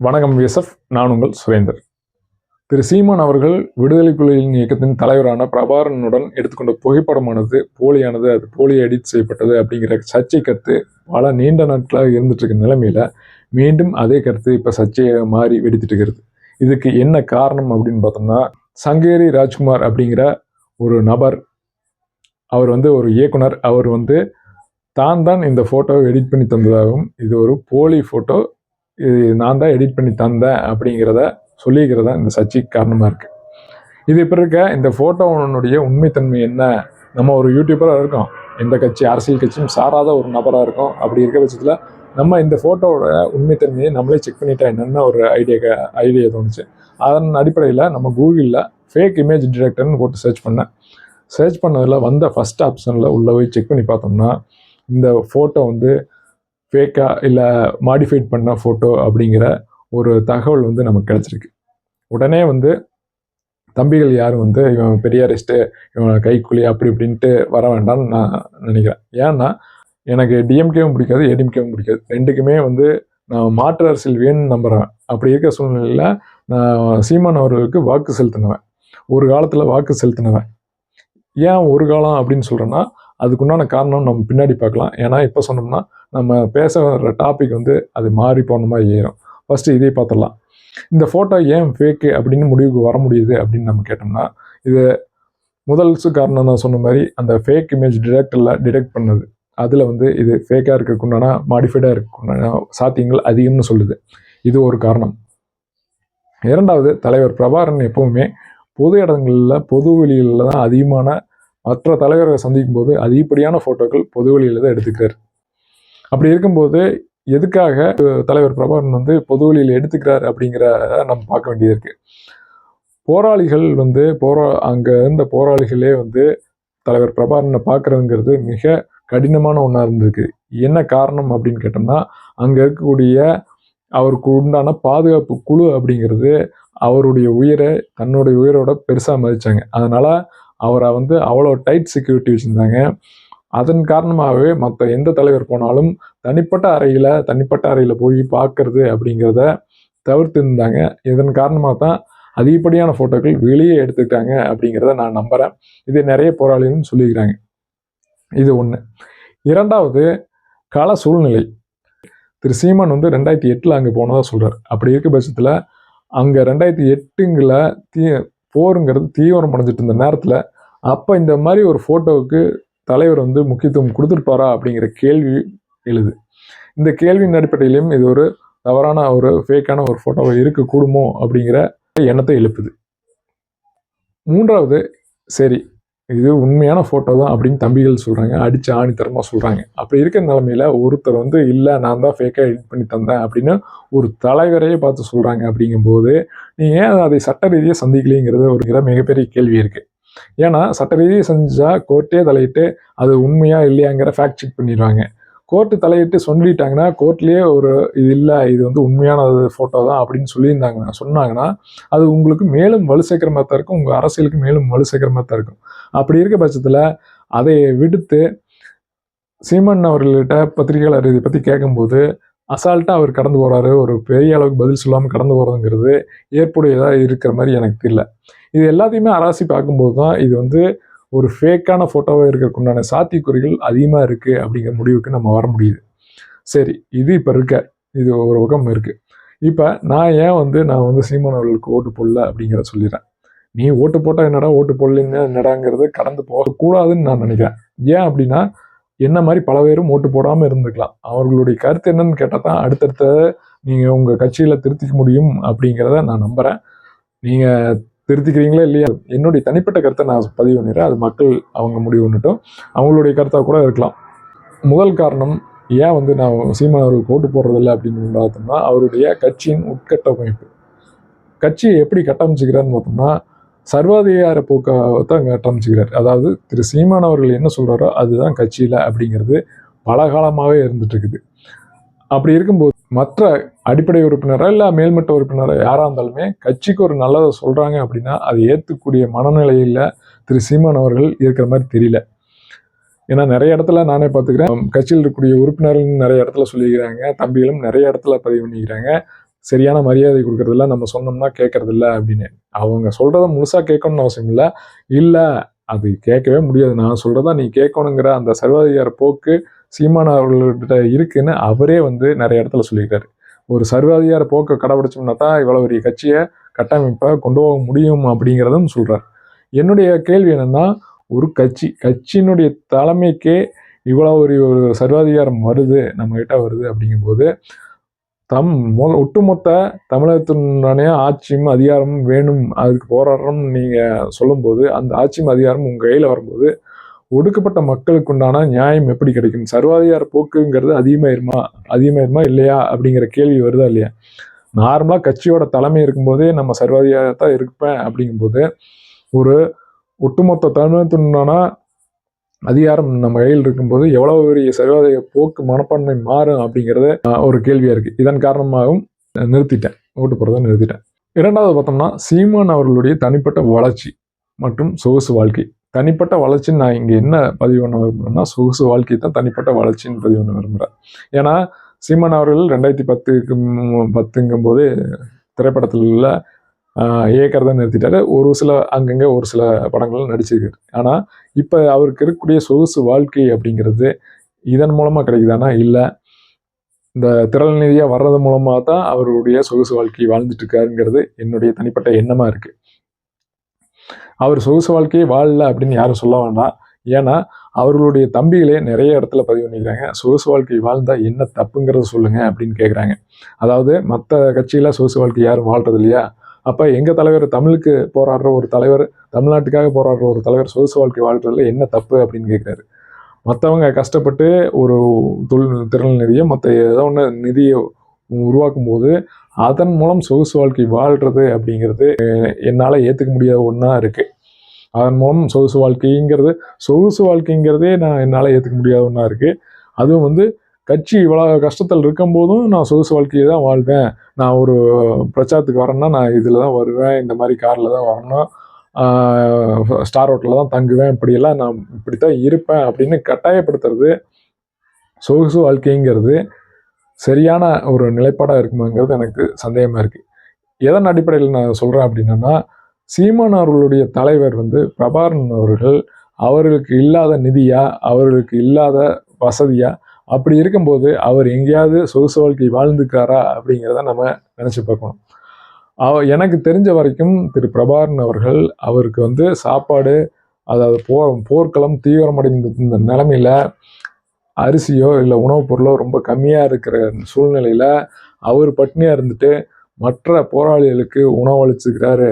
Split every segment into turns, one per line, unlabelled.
வணக்கம் விஎஸ்எஃப் நான் உங்கள் சுரேந்தர். திரு சீமான் அவர்கள் விடுதலை புலிகளின் இயக்கத்தின் தலைவரான பிரபாரனுடன் எடுத்துக்கொண்ட புகைப்படமானது போலியானது அது போலி எடிட் செய்யப்பட்டது அப்படிங்கிற சர்ச்சை கருத்து பல நீண்ட நாட்களாக இருந்துட்டு இருக்க நிலைமையில மீண்டும் அதே கருத்து இப்போ சர்ச்சையாக மாறி வெடித்துட்டு இருக்கிறது. இதுக்கு என்ன காரணம் அப்படின்னு பார்த்தோம்னா சங்கேரி ராஜ்குமார் அப்படிங்கிற ஒரு நபர் அவர் வந்து ஒரு இயக்குனர். அவர் வந்து தான் தான் இந்த ஃபோட்டோவை எடிட் பண்ணி தந்ததாகவும் இது ஒரு போலி ஃபோட்டோ இது நான் தான் எடிட் பண்ணி தந்தேன் அப்படிங்கிறத சொல்லிக்கிறதா இந்த சர்ச்சைக்கு காரணமாக இருக்குது இது இப்போ இருக்க இந்த ஃபோட்டோனுடைய உண்மைத்தன்மை என்ன? நம்ம ஒரு யூடியூபராக இருக்கோம். எந்த கட்சி அரசியல் கட்சியும் சாராத ஒரு நபராக இருக்கும். அப்படி இருக்க பட்சத்தில் நம்ம இந்த ஃபோட்டோவோட உண்மைத்தன்மையை நம்மளே செக் பண்ணிட்டா என்னென்ன ஒரு ஐடியா ஐடியா தோணுச்சு? அதன் அடிப்படையில் நம்ம கூகுளில் ஃபேக் இமேஜ் டிடெக்டர்னு போட்டு சர்ச் பண்ணேன். சர்ச் பண்ணதில் வந்த ஃபஸ்ட் ஆப்ஷனில் உள்ள போய் செக் பண்ணி பார்த்தோம்னா இந்த ஃபோட்டோ வந்து ஃபேக்காக இல்லை மாடிஃபைட் பண்ண ஃபோட்டோ அப்படிங்கிற ஒரு தகவல் வந்து நமக்கு கிடச்சிருக்கு. உடனே வந்து தம்பிகள் யாரும் வந்து இவன் பெரியாரிஸ்ட்டு இவன் கைக்கூலி அப்படி இப்படின்ட்டு வர வேண்டாம்னு நான் நினைக்கிறேன். ஏன்னா எனக்கு டிஎம்கேவும் பிடிக்காது ஏடிஎம்கேவும் பிடிக்காது. ரெண்டுக்குமே வந்து நான் மாற்று அரசியல் வேணும்னு நம்புகிறேன் அப்படி இருக்க சூழ்நிலையில் நான் சீமான் அவர்களுக்கு வாக்கு செலுத்தினவன். ஒரு காலத்தில் வாக்கு செலுத்தினவன். ஏன் ஒரு காலம் அப்படின்னு சொல்கிறேன்னா அதுக்குண்டான காரணம் நம்ம பின்னாடி பார்க்கலாம். ஏன்னா இப்போ சொன்னோம்னா நம்ம பேச வர்ற டாபிக் வந்து அது மாறி போன மாதிரி ஏறும் ஃபஸ்ட்டு இதே பார்த்துடலாம். இந்த ஃபோட்டோ ஏன் ஃபேக்கு அப்படின்னு முடிவுக்கு வர முடியுது அப்படின்னு நம்ம கேட்டோம்னா இது முதல் காரணம் நான் சொன்ன மாதிரி அந்த ஃபேக் இமேஜ் டிடெக்டரில் டிடெக்ட் பண்ணது. அதில் வந்து இது ஃபேக்காக இருக்கக்குண்டான மாடிஃபைடாக இருக்கக்குண்டான சாத்தியங்கள் அதிகம்னு சொல்லுது. இது ஒரு காரணம். இரண்டாவது தலைவர் பிரபாரன் எப்பவுமே பொது இடங்களில் பொது வெளியில் தான் அதிகமான மற்ற தலைவர்களை சந்திக்கும் போது அதிகப்படியான ஃபோட்டோக்கள் பொது வெளியில் தான் எடுத்துக்கிறார். அப்படி இருக்கும்போது எதுக்காக தலைவர் பிரபாகரன் வந்து பொதுவெளியில் எடுத்துக்கிறார் அப்படிங்கிற நம்ம பார்க்க வேண்டியது இருக்குது போராளிகள் வந்து போரா அங்கே இருந்த போராளிகளே வந்து தலைவர் பிரபாகரனை பார்க்குறதுங்கிறது மிக கடினமான ஒன்றா இருந்திருக்கு. என்ன காரணம் அப்படின்னு கேட்டோம்னா அங்கே இருக்கக்கூடிய அவருக்கு உண்டான பாதுகாப்பு குழு அப்படிங்கிறது அவருடைய உயிரை தன்னுடைய உயிரோட பெருசாக மதித்தாங்க அதனால் அவரை வந்து அவ்வளோ டைட் செக்யூரிட்டி வச்சுருந்தாங்க. அதன் காரணமாகவே மற்ற எந்த தலைவர் போனாலும் தனிப்பட்ட அறையில் தனிப்பட்ட அறையில் போய் பார்க்கறது அப்படிங்கிறத தவிர்த்து இருந்தாங்க இதன் காரணமாக தான் அதிகப்படியான ஃபோட்டோக்கள் வெளியே எடுத்துக்கிட்டாங்க அப்படிங்கிறத நான் நம்புகிறேன் இது நிறைய போராளிகளும் சொல்லிக்கிறாங்க இது ஒன்று இரண்டாவது கள சூழ்நிலை. திரு சீமான் வந்து ரெண்டாயிரத்தி எட்டில் அங்கே போனதாக சொல்கிறார் அப்படி இருக்க பட்சத்தில் அங்கே ரெண்டாயிரத்தி எட்டுங்கில் தீ போருங்கிறது தீவிரம் அடைஞ்சிட்டு இருந்த நேரத்தில் அப்போ இந்த மாதிரி ஒரு ஃபோட்டோவுக்கு தலைவர் வந்து முக்கியத்துவம் கொடுத்துருப்பாரா அப்படிங்கிற கேள்வி எழுது. இந்த கேள்வியின் அடிப்படையிலையும் இது ஒரு தவறான ஒரு ஃபேக்கான ஒரு ஃபோட்டோவை இருக்கக்கூடுமோ அப்படிங்கிற எண்ணத்தை எழுப்புது. மூன்றாவது சரி இது உண்மையான ஃபோட்டோ தான் அப்படின்னு தம்பிகள் சொல்கிறாங்க அடித்து ஆணித்தரமாக சொல்கிறாங்க அப்படி இருக்கிற நிலமையில ஒருத்தர் வந்து இல்லை நான் தான் ஃபேக்காக எடிட் பண்ணி தந்தேன் அப்படின்னு ஒரு தலைவரையே பார்த்து சொல்கிறாங்க அப்படிங்கும்போது நீங்கள் ஏன் அதை சட்ட ரீதியாக சந்திக்கலைங்கிறது ஒரு மிகப்பெரிய கேள்வி இருக்குது ஏன்னா சட்ட செஞ்சால் கோர்ட்டே தலையிட்டு அது உண்மையா இல்லையாங்கிற ஃபேக்ட் செக் பண்ணிடுவாங்க. கோர்ட்டு தலையிட்டு சொல்லிட்டாங்கன்னா கோர்ட்லேயே ஒரு இது இல்லை இது வந்து உண்மையான ஃபோட்டோ தான் அப்படின்னு சொல்லியிருந்தாங்கன்னா சொன்னாங்கன்னா அது உங்களுக்கு மேலும் வலு சேர்க்கிற மாதிரி தான் இருக்கும். உங்கள் அரசியலுக்கு மேலும் வலு சேர்க்கிற மாதிரி தான் இருக்கும். அப்படி இருக்க பட்சத்தில் அதை விடுத்து சீமன் அவர்கள்ட்ட பத்திரிகையாளர் இதை பற்றி கேட்கும்போது அசால்ட்டாக அவர் கடந்து போகிறாரு ஒரு பெரிய அளவுக்கு பதில் சொல்லாமல் கடந்து போகிறதுங்கிறது ஏற்புடையதாக இருக்கிற மாதிரி எனக்கு தெரியல. இது எல்லாத்தையுமே அராசி பார்க்கும்போது தான் இது வந்து ஒரு ஃபேக்கான ஃபோட்டோவாக இருக்கிறதுக்குண்டான சாத்தியக்குறிகள் அதிகமாக இருக்குது அப்படிங்கிற முடிவுக்கு நம்ம வர முடியுது. சரி இது இப்போ இருக்க. இது ஒரு பக்கம் இருக்குது இப்போ நான் ஏன் வந்து நான் வந்து சீமான் அவர்களுக்கு ஓட்டு போடல அப்படிங்கிறத சொல்லிடுறேன். நீ ஓட்டு போட்டால் என்னடா ஓட்டு போடலன்னு என்னடாங்கிறது கடந்து போகக்கூடாதுன்னு நான் நினைக்கிறேன். ஏன் அப்படின்னா என்ன மாதிரி பல பேரும் ஓட்டு போடாமல் இருந்துக்கலாம். அவர்களுடைய கருத்து என்னன்னு கேட்டால் தான் அடுத்தடுத்த நீங்கள் உங்கள் கட்சியில் திருத்திக்க முடியும் அப்படிங்கிறத நான் நம்புகிறேன் நீங்கள் திருத்திக்கிறீங்களா இல்லையா? என்னுடைய தனிப்பட்ட கருத்தை நான் பதிவு பண்ணிடுறேன். அது மக்கள் அவங்க முடிவு பண்ணிட்டோம். அவங்களுடைய கருத்தாக கூட இருக்கலாம். முதல் காரணம் ஏன் வந்து நான் சீமான் அவர்களுக்கு ஓட்டு போடுறதில்லை அப்படின்னு பார்த்தோம்னா அவருடைய கட்சியின் உட்கட்டமைப்பு. கட்சியை எப்படி கட்டமைச்சுக்கிறான்னு பார்த்தோம்னா சர்வாதிகார போக்காக தான் கட்டமைச்சுக்கிறார் அதாவது திரு சீமான் அவர்கள் என்ன சொல்கிறாரோ அதுதான் கட்சியில் அப்படிங்கிறது பல காலமாகவே இருந்துட்டு இருக்குது அப்படி இருக்கும்போது மற்ற அடிப்படை உறுப்பினராக இல்லை மேல்மட்ட உறுப்பினராக யாராக இருந்தாலுமே கட்சிக்கு ஒரு நல்லதை சொல்கிறாங்க அப்படின்னா அதை ஏற்றுக்கூடிய மனநிலையில் திரு சீமான் அவர்கள் இருக்கிற மாதிரி தெரியல. ஏன்னா நிறைய இடத்துல நானே பார்த்துக்கிறேன். கட்சியில் இருக்கக்கூடிய உறுப்பினர்கள் நிறைய இடத்துல சொல்லிக்கிறாங்க. தம்பிகளும் நிறைய இடத்துல பதிவு பண்ணிக்கிறாங்க. சரியான மரியாதை கொடுக்கறதில்ல நம்ம சொன்னோம்னா கேட்கறதில்ல அப்படின்னு. அவங்க சொல்கிறத முழுசாக கேட்கணும்னு அவசியம் இல்லை. இல்லை அது கேட்கவே முடியாது. நான் சொல்கிறதா நீ கேட்கணுங்கிற அந்த சர்வாதிகார போக்கு சீமான் அவர்கள்கிட்ட இருக்குன்னு அவரே வந்து நிறைய இடத்துல சொல்லியிருக்காரு. ஒரு சர்வாதிகார போக்கை கடைபிடிச்சோம்னா தான் இவ்வளோ பெரிய கட்சியை கட்டமைப்பை கொண்டு போக முடியும் அப்படிங்கிறதும் சொல்கிறார் என்னுடைய கேள்வி என்னென்னா ஒரு கட்சி கட்சியினுடைய தலைமைக்கே இவ்வளோ ஒரு ஒரு சர்வாதிகாரம் வருது நம்மகிட்ட வருது அப்படிங்கும்போது தம் மொ ஒட்டுமொத்த தமிழகத்தினுடைய ஆட்சியும் அதிகாரமும் வேணும் அதுக்கு போராடுறோம்னு நீங்கள் சொல்லும்போது அந்த ஆட்சியும் அதிகாரமும் உங்கள் கையில் வரும்போது ஒடுக்கப்பட்ட மக்களுக்கு உண்டான நியாயம் எப்படி கிடைக்கும்? சர்வாதிகார போக்குங்கிறது அதிகமாயிருமா அதிகமாயிருமா இல்லையா? அப்படிங்கிற கேள்வி வருதா இல்லையா? நார்மலாக கட்சியோட தலைமை இருக்கும்போதே நம்ம சர்வாதிகாரத்தான் இருப்பேன் அப்படிங்கும்போது ஒரு ஒட்டுமொத்த தமிழகத்தினுண்டான அதிகாரம் நம்ம கையில் இருக்கும்போது எவ்வளவு பெரிய சர்வாதிக போக்கு மனப்பான்மை மாறும் அப்படிங்கிறத ஒரு கேள்வியாக இருக்குது இதன் காரணமாகவும் நிறுத்திட்டேன். ஓட்டு போகிறத நிறுத்திட்டேன். இரண்டாவது பார்த்தோம்னா சீமான் அவர்களுடைய தனிப்பட்ட வளர்ச்சி மற்றும் சொகுசு வாழ்க்கை. தனிப்பட்ட வளர்ச்சின்னு நான் இங்கே என்ன பதிவு பண்ண விரும்புகிறேன்னா சொகுசு வாழ்க்கை தான் தனிப்பட்ட வளர்ச்சின்னு பதிவு பண்ண விரும்புகிறேன் ஏன்னா சீமான் அவர்கள் ரெண்டாயிரத்தி பத்துக்கு பத்துங்கும்போது பத்துங்கும் போது திரைப்படத்தில் இயக்கிறத நிறுத்திட்டாரு. ஒரு சில அங்கங்கே ஒரு சில படங்கள் நடிச்சிருக்காரு ஆனால் இப்போ அவருக்கு இருக்கக்கூடிய சொகுசு வாழ்க்கை அப்படிங்கிறது இதன் மூலமாக கிடைக்குதானா இல்லை. இந்த திரள் நிதியாக வர்றது மூலமாக தான் அவருடைய சொகுசு வாழ்க்கை வாழ்ந்துட்டு இருக்காருங்கிறது என்னுடைய தனிப்பட்ட எண்ணமாக இருக்குது அவர் சொகுசு வாழ்க்கையை வாழல அப்படின்னு யாரும் சொல்ல வேண்டாம். ஏன்னா அவர்களுடைய தம்பிகளே நிறைய இடத்துல பதிவு பண்ணிக்கிறாங்க. சொகுசு வாழ்க்கை வாழ்ந்தால் என்ன தப்புங்கிறத சொல்லுங்க அப்படின்னு கேட்குறாங்க அதாவது மற்ற கட்சியில் சொகுசு வாழ்க்கை யாரும் வாழ்றது இல்லையா? அப்போ எங்கள் தலைவர் தமிழுக்கு போராடுற ஒரு தலைவர் தமிழ்நாட்டுக்காக போராடுற ஒரு தலைவர் சொகுசு வாழ்க்கை வாழ்றதுல என்ன தப்பு அப்படின்னு கேட்குறாரு மற்றவங்க கஷ்டப்பட்டு ஒரு தொழில் திறன் நிதியை மற்ற ஏதோ ஒன்று நிதியை உருவாக்கும் போது அதன் மூலம் சொகுசு வாழ்க்கை வாழ்கிறது அப்படிங்கிறது என்னால் ஏற்றுக்க முடியாத ஒன்றா இருக்குது அதன் மூலம் சொகுசு வாழ்க்கைங்கிறது சொகுசு வாழ்க்கைங்கிறதே நான் என்னால் ஏற்றுக்க முடியாத ஒன்றா இருக்குது அதுவும் வந்து கட்சி இவ்வளோ கஷ்டத்தில் இருக்கும்போதும் நான் சொகுசு வாழ்க்கையை தான் வாழ்வேன். நான் ஒரு பிரச்சாரத்துக்கு வரேன்னா நான் இதில் தான் வருவேன் இந்த மாதிரி காரில் தான் வரணும் ஸ்டார் ஹோட்டலில் தான் தங்குவேன் இப்படியெல்லாம் நான் இப்படி தான் இருப்பேன் அப்படின்னு கட்டாயப்படுத்துறது சொகுசு வாழ்க்கைங்கிறது சரியான ஒரு நிலைப்பாடாக இருக்குமாங்கிறது எனக்கு சந்தேகமாக இருக்குது எதன் அடிப்படையில் நான் சொல்கிறேன் அப்படின்னா சீமான் அவர்களுடைய தலைவர் வந்து பிரபாரன் அவர்கள் அவர்களுக்கு இல்லாத நிதியாக அவர்களுக்கு இல்லாத வசதியாக அப்படி இருக்கும்போது அவர் எங்கேயாவது சொகுசு வாழ்க்கை வாழ்ந்துக்காரா அப்படிங்கிறத நம்ம நினச்சி பார்க்கணும். அவ எனக்கு தெரிஞ்ச வரைக்கும் திரு பிரபாரன் அவர்கள் அவருக்கு வந்து சாப்பாடு அதாவது போர் போர்க்களம் தீவிரமடைந்த இந்த நிலமையில் அரிசியோ இல்லை உணவுப் பொருளோ ரொம்ப கம்மியாக இருக்கிற சூழ்நிலையில் அவர் பட்னியாக இருந்துட்டு மற்ற போராளிகளுக்கு உணவு அளிச்சுக்கிறாரு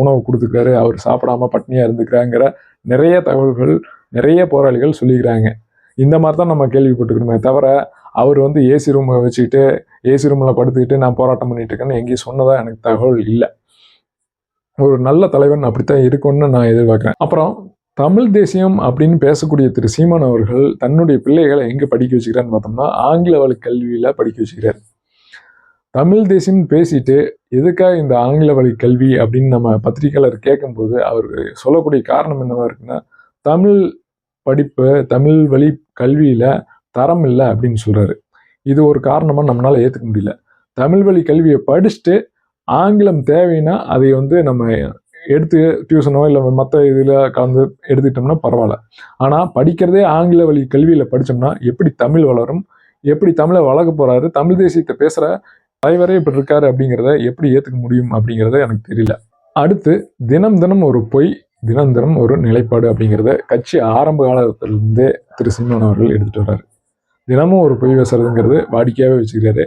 உணவு கொடுத்துக்கிறாரு அவர் சாப்பிடாம பட்னியாக இருந்துக்கிறாங்கிற நிறைய தகவல்கள் நிறைய போராளிகள் சொல்லிக்கிறாங்க. இந்த மாதிரி தான் நம்ம கேள்விப்பட்டுக்கணுமே தவிர அவர் வந்து ஏசி ரூமை வச்சுக்கிட்டு ஏசி ரூமில் படுத்துக்கிட்டு நான் போராட்டம் பண்ணிட்டு இருக்கேன்னு எங்கேயும் சொன்னதாக எனக்கு தகவல் இல்லை. ஒரு நல்ல தலைவன் அப்படித்தான் இருக்கும்னு நான் எதிர்பார்க்குறேன். அப்புறம் தமிழ் தேசியம் அப்படின்னு பேசக்கூடிய திரு சீமான் அவர்கள் தன்னுடைய பிள்ளைகளை எங்கே படிக்க வச்சுக்கிறான்னு பார்த்தோம்னா ஆங்கில வழி கல்வியில் படிக்க வச்சுக்கிறார். தமிழ் தேசியம் பேசிட்டு எதுக்காக இந்த ஆங்கில வழி கல்வி அப்படின்னு நம்ம பத்திரிகையாளர் கேட்கும்போது அவர் சொல்லக்கூடிய காரணம் என்னவா இருக்குன்னா தமிழ் படிப்பு தமிழ் வழி கல்வியில் தரம் இல்லை அப்படின்னு சொல்கிறாரு இது ஒரு காரணமாக நம்மளால் ஏற்றுக்க முடியல. தமிழ் வழி கல்வியை படிச்சுட்டு ஆங்கிலம் தேவைன்னா அதை வந்து நம்ம எடுத்து டியூஷனோ இல்லை மற்ற இதில் கலந்து எடுத்துக்கிட்டோம்னா பரவாயில்ல. ஆனால் படிக்கிறதே ஆங்கில வழி கல்வியில் படித்தோம்னா எப்படி தமிழ் வளரும் எப்படி தமிழை வளர்க்க போகிறாரு தமிழ் தேசியத்தை பேசுகிற தலைவரே இப்படி இருக்காரு அப்படிங்கிறத எப்படி ஏற்றுக்க முடியும் அப்படிங்கிறத எனக்கு தெரியல. அடுத்து தினம் தினம் ஒரு பொய் தினம் ஒரு நிலைப்பாடு அப்படிங்கிறத கட்சி ஆரம்ப காலத்திலிருந்தே திரு சீமான் அவர்கள் எடுத்துட்டு வர்றாரு. தினமும் ஒரு பொய் பேசுறதுங்கிறது வாடிக்கையாகவே வச்சுக்கிறாரு.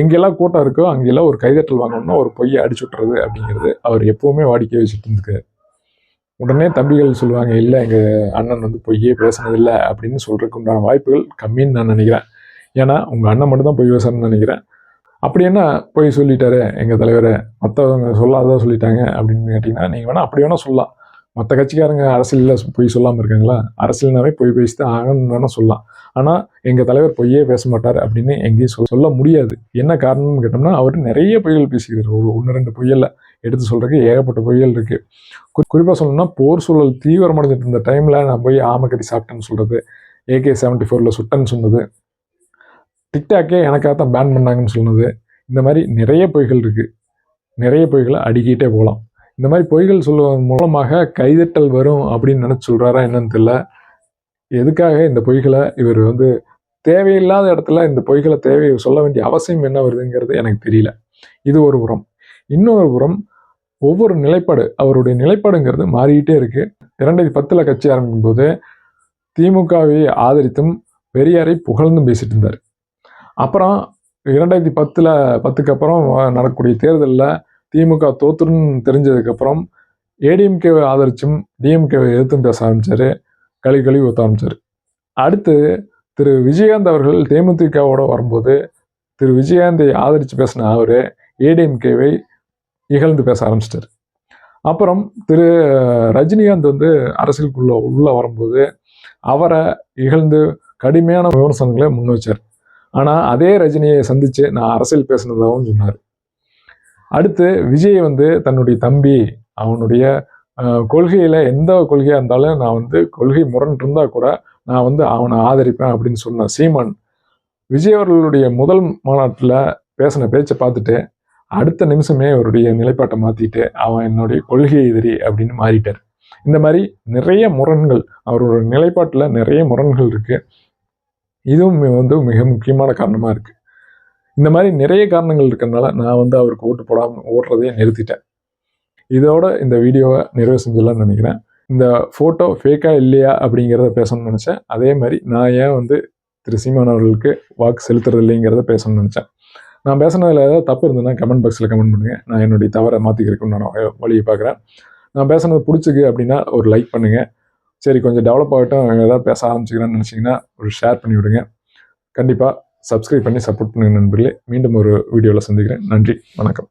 எங்கெல்லாம் கூட்டம் இருக்கோ அங்கெல்லாம் ஒரு கைதட்டல் வாங்கணும்னா ஒரு பொய்யை அடிச்சு விட்டுறது அப்படிங்கிறது அவர் எப்பவுமே வாடிக்கையாக வச்சுட்டு இருந்துக்காரு உடனே தம்பிகள் சொல்லுவாங்க இல்லை எங்கள் அண்ணன் வந்து பொய்யே பேசுனதில்லை அப்படின்னு சொல்கிறதுக்கு உண்டான வாய்ப்புகள் கம்மின்னு நான் நினைக்கிறேன். ஏன்னா உங்கள் அண்ணன் மட்டும் தான் பொய் பேசுறேன்னு நினைக்கிறேன். அப்படி என்ன பொய் சொல்லிட்டாரு எங்கள் தலைவரை? மற்றவங்க சொல்லாததா சொல்லிட்டாங்க அப்படின்னு கேட்டிங்கன்னா நீங்கள் வேணால் அப்படி வேணால் சொல்லலாம். மற்ற கட்சிக்காரங்க அரசியலில் பொய் சொல்லாமல் இருக்காங்களா? அரசியல்னாவே பொய் பேசி தான் ஆகணும்னு வேணால் சொல்லலாம். ஆனால் எங்கள் தலைவர் பொய்யே பேச மாட்டார் அப்படின்னு எங்கேயும் சொல் சொல்ல முடியாது. என்ன காரணம்னு கேட்டோம்னா அவர் நிறைய பொய்கள் பேசிக்கிறார். ஒரு ஒன்று ரெண்டு பொய்யல்ல எடுத்து சொல்கிறதுக்கு ஏகப்பட்ட பொய்கள் இருக்குது கு குறிப்பாக சொல்லணும்னா போர் சூழல் தீவிரமடைஞ்சிட்டு இருந்த டைமில் நான் போய் ஆமக்கறி சாப்பிட்டேன்னு சொல்கிறது ஏகே செவன்ட்டி ஃபோரில் சுட்டேன்னு சொன்னது டிக்டாக்கே எனக்காக தான் பேன் பண்ணாங்கன்னு சொன்னது இந்த மாதிரி நிறைய பொய்கள் இருக்குது நிறைய பொய்களை அடுக்கிட்டே போகலாம். இந்த மாதிரி பொய்கள் சொல்லுவதன் மூலமாக கைதட்டல் வரும் அப்படின்னு நினச்சி சொல்கிறாரா என்னன்னு தெரியல. எதுக்காக இந்த பொய்களை இவர் வந்து தேவையில்லாத இடத்துல இந்த பொய்களை தேவை சொல்ல வேண்டிய அவசியம் என்ன வருதுங்கிறது எனக்கு தெரியல. இது ஒரு உரம் இன்னொரு புறம் ஒவ்வொரு நிலைப்பாடு அவருடைய நிலைப்பாடுங்கிறது மாறிக்கிட்டே இருக்குது இரண்டாயிரத்தி பத்தில் கட்சி ஆரம்பிக்கும் போது திமுகவை ஆதரித்தும் பெரியாரை புகழ்ந்தும் பேசிட்டு இருந்தார். அப்புறம் இரண்டாயிரத்தி பத்தில் பத்துக்கு அப்புறம் நடக்கக்கூடிய தேர்தலில் திமுக தோத்துருன்னு தெரிஞ்சதுக்கப்புறம் ஏடிஎம்கேவை ஆதரிச்சும் டிஎம்கேவை எதிர்த்தும் பேச ஆரம்பித்தார் களி களி ஊற்ற ஆரம்பித்தார் அடுத்து திரு விஜயகாந்த் அவர்கள் தேமுதிகவோடு வரும்போது திரு விஜயகாந்தை ஆதரித்து பேசின அவர் ஏடிஎம்கேவை இகழ்ந்து பேச ஆரம்பிச்சிட்டார். அப்புறம் திரு ரஜினிகாந்த் வந்து அரசியலுக்குள்ள உள்ளே வரும்போது அவரை இகழ்ந்து கடுமையான விமர்சனங்களை முன் வச்சார். ஆனால் அதே ரஜினியை சந்தித்து நான் அரசியல் பேசினதாகவும் சொன்னார். அடுத்து விஜய் வந்து தன்னுடைய தம்பி அவனுடைய கொள்கையில் எந்த கொள்கையாக இருந்தாலும் நான் வந்து கொள்கை முரண் இருந்தால் கூட நான் வந்து அவனை ஆதரிப்பேன் அப்படின்னு சொன்ன சீமான் விஜய் அவர்களுடைய முதல் மாநாட்டில் பேசின பேச்சை பார்த்துட்டு அடுத்த நிமிஷமே அவருடைய நிலைப்பாட்டை மாற்றிட்டு அவன் என்னுடைய கொள்கை எதிரி அப்படின்னு மாறிட்டார். இந்த மாதிரி நிறைய முரண்கள் அவரோட நிலைப்பாட்டில் நிறைய முரண்கள் இருக்குது இதுவும் வந்து மிக முக்கியமான காரணமாக இருக்குது இந்த மாதிரி நிறைய காரணங்கள் இருக்கிறதுனால நான் வந்து அவருக்கு ஓட்டு போடாமல் ஓடுறதையே நிறுத்திட்டேன். இதோட இந்த வீடியோவை நிறைவு செஞ்சிடலான்னு நினைக்கிறேன். இந்த ஃபோட்டோ ஃபேக்காக இல்லையா அப்படிங்கிறத பேசணும்னு நினச்சேன். அதே மாதிரி நான் ஏன் வந்து திரு சீமான் அவர்களுக்கு வாக்கு செலுத்துறது இல்லைங்கிறத பேசணும்னு நினச்சேன். நான் பேசுனதில் ஏதாவது தப்பு இருந்ததுன்னா கமெண்ட் பாக்ஸில் கமெண்ட் பண்ணுங்கள் நான் என்னுடைய தவறை மாற்றிக்கிறதுக்கு நான் வழியை பார்க்குறேன். நான் பேசுனது பிடிச்சிக்கு அப்படின்னா ஒரு லைக் பண்ணுங்கள் சரி கொஞ்சம் டெவலப் ஆகட்டும். ஏதாவது பேச ஆரம்பிச்சுக்கிறேன்னு நினச்சிங்கன்னா ஒரு ஷேர் பண்ணி விடுங்க கண்டிப்பாக சப்ஸ்கிரைப் பண்ணி சப்போர்ட் பண்ணுங்க நண்பர்களே. மீண்டும் ஒரு வீடியோவில் சந்திக்கிறேன். நன்றி. வணக்கம்.